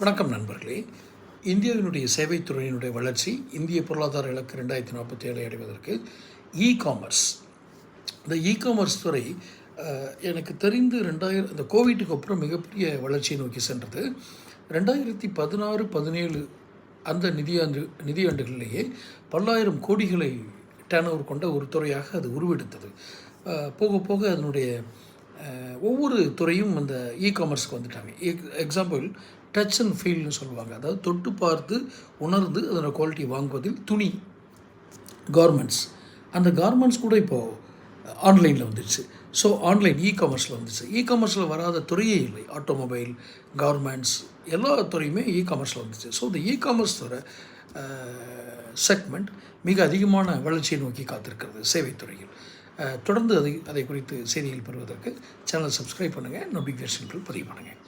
வணக்கம் நண்பர்களே. இந்தியாவினுடைய சேவைத்துறையினுடைய வளர்ச்சி இந்திய பொருளாதார இலக்கு ரெண்டாயிரத்தி நாற்பத்தி ஏழை அடைவதற்கு இ காமர்ஸ் இந்த இ காமர்ஸ் துறை எனக்கு தெரிந்து ரெண்டாயிரம் இந்த கோவிட்டுக்கு அப்புறம் மிகப்பெரிய வளர்ச்சியை நோக்கி சென்றது. ரெண்டாயிரத்தி பதினாறு பதினேழு அந்த நிதியாண்டு நிதியாண்டுகளிலேயே பல்லாயிரம் கோடிகளை டேர்ன் கொண்ட ஒரு துறையாக அது உருவெடுத்தது. போக போக அதனுடைய ஒவ்வொரு துறையும் அந்த இ காமர்ஸ்க்கு வந்துட்டாங்க எக்ஸாம்பிள் டச் அண்ட் ஃபீல்னு சொல்லுவாங்க. அதாவது தொட்டு பார்த்து உணர்ந்து அதோடய குவாலிட்டி வாங்குவதில் துணி கார்மெண்ட்ஸ் அந்த கார்மெண்ட்ஸ் கூட இப்போது ஆன்லைனில் வந்துடுச்சு ஸோ ஆன்லைன் இ காமர்ஸில் வந்துச்சு இ காமர்ஸில் வராத துறையே இல்லை. ஆட்டோமொபைல் கார்மெண்ட்ஸ் எல்லா துறையுமே இ காமர்ஸில் வந்துச்சு ஸோ இந்த இ காமர்ஸ் துறை செக்மெண்ட் மிக அதிகமான வளர்ச்சியை நோக்கி காத்திருக்கிறது சேவைத்துறையில் துறையில். தொடர்ந்து அதை அதை குறித்து செய்திகள் பெறுவதற்கு சேனல் சப்ஸ்கிரைப் பண்ணுங்கள் நோட்டிஃபிகேஷன்கள் பதிவு பண்ணுங்கள்